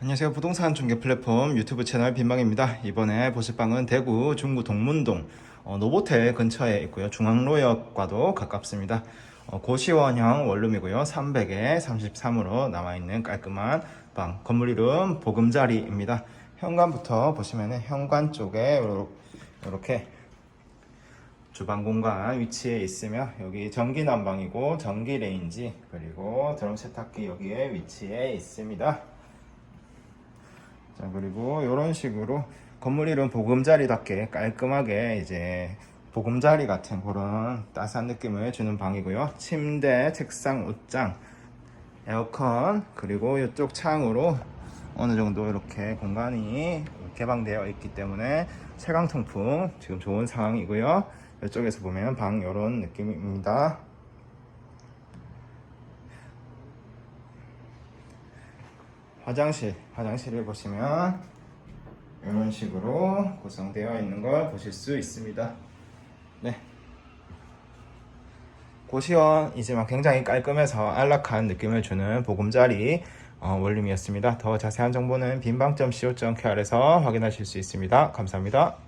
안녕하세요. 부동산 중개 플랫폼 유튜브 채널 빈방입니다. 이번에 보실 방은 대구 중구 동문동 어, 노보텔 근처에 있고요. 중앙로역과도 가깝습니다. 어, 고시원형 원룸이고요. 300에 33으로 남아있는 깔끔한 방. 건물 이름 보금자리입니다. 현관부터 보시면 현관 쪽에 이렇게 주방 공간 위치에 있으며 여기 전기 난방이고 전기 레인지 그리고 드럼 세탁기 여기에 위치해 있습니다. 자 그리고 이런 식으로 건물 이름 보금자리답게 깔끔하게 이제 보금자리 같은 그런 따스한 느낌을 주는 방이고요. 침대, 책상, 옷장, 에어컨 그리고 이쪽 창으로 어느 정도 이렇게 공간이 개방되어 있기 때문에 채광 통풍 지금 좋은 상황이고요. 이쪽에서 보면 방 이런 느낌입니다. 화장실, 화장실을 보시면 이런 식으로 구성되어 있는 걸 보실 수 있습니다. 네. 고시원이지만 굉장히 깔끔해서 안락한 느낌을 주는 보금자리 어, 원룸이었습니다. 더 자세한 정보는 빈방.co.kr에서 확인하실 수 있습니다. 감사합니다.